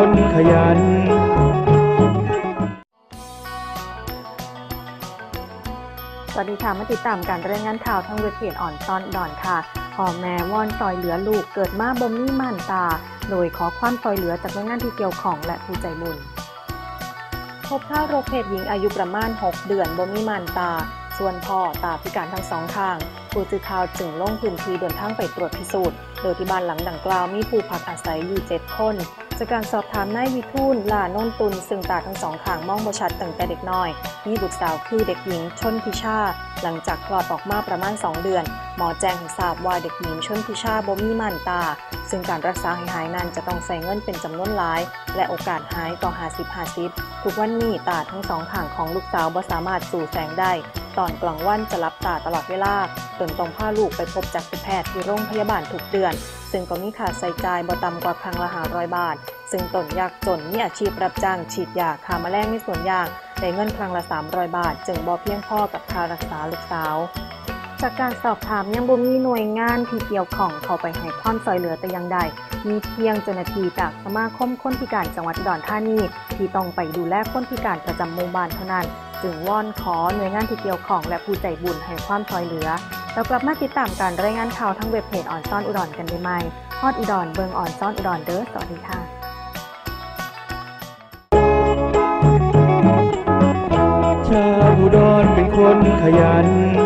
คนขยันสวัสดีค่ะ มาติดตามการรายงานข่าวทางเว็บเพจอ่อนซ่อนดอนค่ะพ่อแม่วอนซอยเหลือลูกเกิดมาบ่มีม่านตา โดยขอความซอยเหลือจากหน่วยงานที่เกี่ยวข้องและผู้ใจบุญพบทารกเพศหญิงอายุประมาณ 6 เดือนบ่มีม่านตา ส่วนพ่อตาพิการทั้งสองข้างผู้สื่อข่าวจึงลงพื้นที่เดินทางไปตรวจพิสูจน์ โดยที่บ้านหลังดังกล่าวมีผู้พักอาศัยอยู่ 7 คน จากการสอบถามนายวิทูลลาโนนตุนซึ่งตาทั้งสองข้างมองบ่ชัดตั้งแต่เด็กน้อย มีบุตรสาวคือเด็กหญิงชนทิชา หลังจากคลอดออกมาประมาณ 2 เดือน หมอแจ้งให้ทราบว่าเด็กหญิงชนทิชาบ่มีม่านตา ซึ่งการรักษาให้หายนั้นจะต้องใส่เงินเป็นจำนวนหลาย และโอกาสหายก็50-50ทุกวันนี้ตาทั้งสองข้างของลูกสาวบ่สามารถสู่แสงได้ ตอนกลางวันจะรับตาตลอดเวลาจนต้องพาลูกไปพบจักษุแพทย์ที่โรงพยาบาลทุกเดือน ซึ่งก็มีค่าใช้จ่ายบ่ต่ำกว่าครั้งละ500บาท ซึ่งตนยากจนมีอาชีพรับจ้างฉีดยาฆ่าแมลงในสวนยางได้เงินครั้งละ 300 บาท จึงบ่เพียงพอกับค่ารักษาลูกสาวจากการสอบถามยังบ่มีหน่วยงานที่เกี่ยวข้องเข้าไปให้ความช่วยเหลือแต่อย่างใด มีเพียงเจ้าหน้าที่จากสมาคมคนพิการจังหวัดอุดรธานีที่ต้องไปดูแลคนพิการประจำหมู่บ้านเท่านั้น จึงวอนขอหน่วยงานที่เกี่ยวข้องและผู้ใจบุญให้ความช่วยเหลือเรากลับมาติดตามการรายงานข่าวทั้งเว็บเพจอ่อนซ่อนอุดรกันได้ไหมฮอดอุดรเบิงอ่อนซ่อนอุดรเด้อสวัสดีค่ะชาวอุดรเป็นคนขยัน